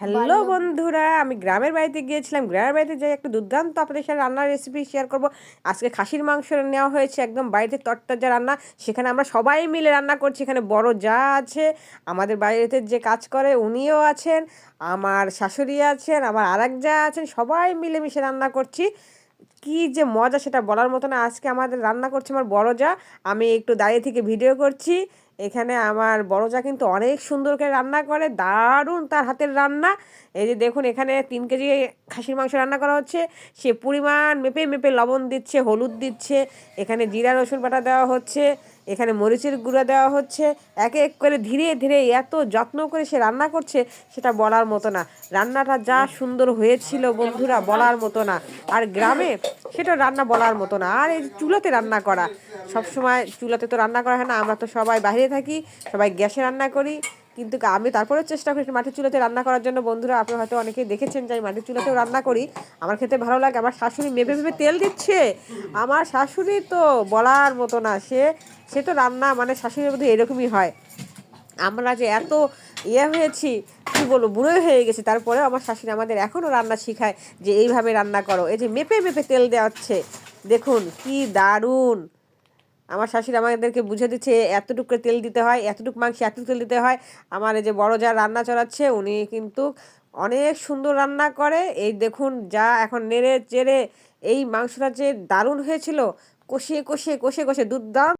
Hello বন্ধুরা আমি গ্রামের বাড়িতে গিয়েছিলাম। গ্রামের বাড়িতে যাই একটা দুর্দান্ত আপনাদের সাথে রান্নার রেসিপি শেয়ার করব। আজকে খাসির মাংস নেওয়া হয়েছে একদম বাড়িতে তরতাজা রান্না। সেখানে আমরা সবাই মিলে রান্না করছি। এখানে বড় যা আছে আমাদের বাড়িতে যে কাজ করে উনিও আছেন আমার শাশুড়ি আছেন আমার আরেক যা আছেন সবাই মিলেমিশে রান্না করছি। কি যে মজা সেটা বলার মতো না। আজকে আমাদের রান্না করছে আমার বড় যা। আমি একটু দাঁড়িয়ে থেকে ভিডিও করছি। এখানে আমার বড় যা কিন্তু অনেক সুন্দর করে রান্না করে, দারুণ তার হাতের রান্না। এই যে দেখুন, এখানে তিন কেজি খাসির মাংস রান্না করা হচ্ছে। সে পরিমাণ মেপে মেপে লবণ দিচ্ছে, হলুদ দিচ্ছে। এখানে জিরা, রসুন বাটা দেওয়া হচ্ছে। এখানে মরিচের গুঁড়া দেওয়া হচ্ছে। এক এক করে ধীরে ধীরে এত যত্ন করে সে রান্না করছে, সেটা বলার মতো না। রান্নাটা যা সুন্দর হয়েছিল বন্ধুরা, বলার মতো না। আর গ্রামে সেটা রান্না বলার মতো না। আর এই চুলাতে রান্না করা সব সময় চুলাতে তো রান্না করা হয় না, আমরা তো সবাই বাইরে থাকি, সবাই গ্যাসে রান্না করি। কিন্তু আমি তারপরেও চেষ্টা করি মাটির চুলাতে রান্না করার জন্য। বন্ধুরা আপনি হয়তো অনেকেই দেখেছেন যে আমি মাটির চুলাতেও রান্না করি। আমার খেতে ভালো লাগে, আমার শাশুড়ি মেপে মেপে তেল দিচ্ছে। আমার শাশুড়ি তো বলার মতো না, সে সে তো রান্না মানে শাশুড়ির মধ্যে এরকমই হয়। আমরা যে এত ইয়ে হয়েছি কী বলব, বুড়ো হয়ে গেছি। তারপরে আমার শাশুড়ি আমাদের এখনও রান্না শিখায় যে এইভাবে রান্না করো। এই যে মেপে মেপে তেল দেওয়া হচ্ছে দেখুন কি দারুণ। আমার শাশুড়ি আমাদেরকে বুঝে দিচ্ছে, এতটুকু তেল দিতে হয়, এতটুকু মাংস এতটুকু তেল দিতে হয়। আমার এই যে বড় যা রান্না চড়াচ্ছে, উনি কিন্তু অনেক সুন্দর রান্না করে। এই দেখুন যা এখন নেড়ে চেড়ে এই মাংসটা যে দারুণ হয়েছিল, কষিয়ে কষিয়ে কষে কষে দুধ দাম।